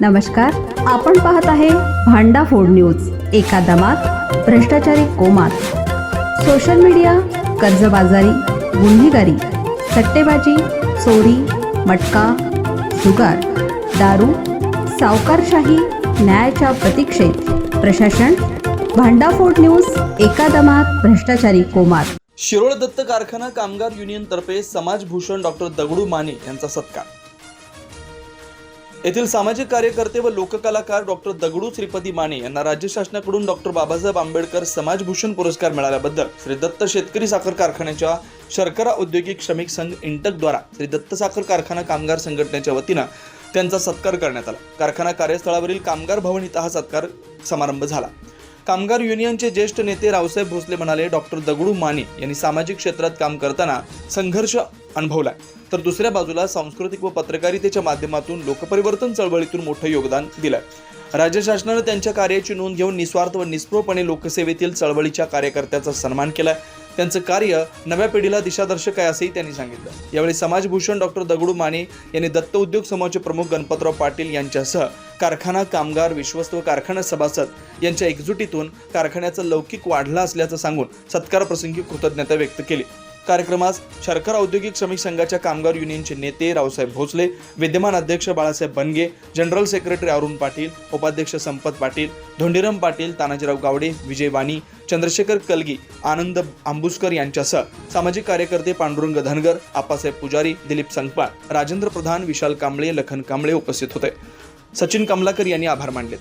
नमस्कार आपण पाहत आहे भांडा फोड न्यूज एका दमात भ्रष्टाचारी कोमात. सोशल मीडिया कर्जबाजारी गुन्हेगारी सट्टेबाजी चोरी मटका जुगार दारू सावकारशाही न्यायाच्या प्रतीक्षेत. प्रशासन भांडाफोड न्यूज एका दमात भ्रष्टाचारी कोमात. शिरोळ दत्त कारखाना कामगार युनियन तर्फे समाजभूषण डॉक्टर दगडू माने यांचा सत्कार. येथील सामाजिक कार्यकर्ते व लोककलाकार डॉक्टर दगडू श्रीपती माने यांना राज्य शासनाकडून डॉक्टर बाबासाहेब आंबेडकर समाजभूषण पुरस्कार मिळाल्याबद्दल श्री दत्त शेतकरी साखर कारखान्याच्या शर्करा औद्योगिक श्रमिक संघ इंटकद्वारा श्री दत्त साखर कारखाना कामगार संघटनेच्या वतीनं त्यांचा सत्कार करण्यात आला. कारखाना कार्यस्थळावरील कामगार भवन इथं हा सत्कार समारंभ झाला. कामगार युनियनचे ज्येष्ठ नेते रावसाहेब भोसले म्हणाले डॉक्टर दगडू माने यांनी सामाजिक क्षेत्रात काम करताना संघर्ष अनुभवलाय. तर दुसऱ्या बाजूला सांस्कृतिक व पत्रकारितेच्या माध्यमातून लोकपरिवर्तन चळवळीतून मोठं योगदान दिलंय. राज्य शासनानं त्यांच्या कार्याची नोंद घेऊन निस्वार्थ व निस्पृहपणे लोकसेवेतील चळवळीच्या कार्यकर्त्याचा सन्मान केलाय. त्यांचं कार्य नव्या पिढीला दिशादर्शक आहे असंही त्यांनी सांगितलं. यावेळी समाजभूषण डॉक्टर दगडू माने यांनी दत्त उद्योग समूहाचे प्रमुख गणपतराव पाटील यांच्यासह कारखाना कामगार विश्वस्त व कारखाना सभासद यांच्या एकजुटीतून कारखान्याचा लौकिक वाढला असल्याचं सांगून सत्कारप्रसंगी कृतज्ञता व्यक्त केली. कार्यक्रमास शर्करा औद्योगिक श्रमिक संघाच्या कामगार युनियनचे नेते रावसाहेब भोसले विद्यमान अध्यक्ष बाळासाहेब बनगे जनरल सेक्रेटरी अरुण पाटील उपाध्यक्ष संपत पाटील धोंडीराम पाटील तानाजीराव गावडे विजय वाणी चंद्रशेखर कलगी आनंद आंबुसकर यांच्यासह सामाजिक कार्यकर्ते पांडुरंग धनगर आप्पासाहेब पुजारी दिलीप संगपाळ राजेंद्र प्रधान विशाल कांबळे लखन कांबळे उपस्थित होते. सचिन कमलाकर यांनी आभार मानले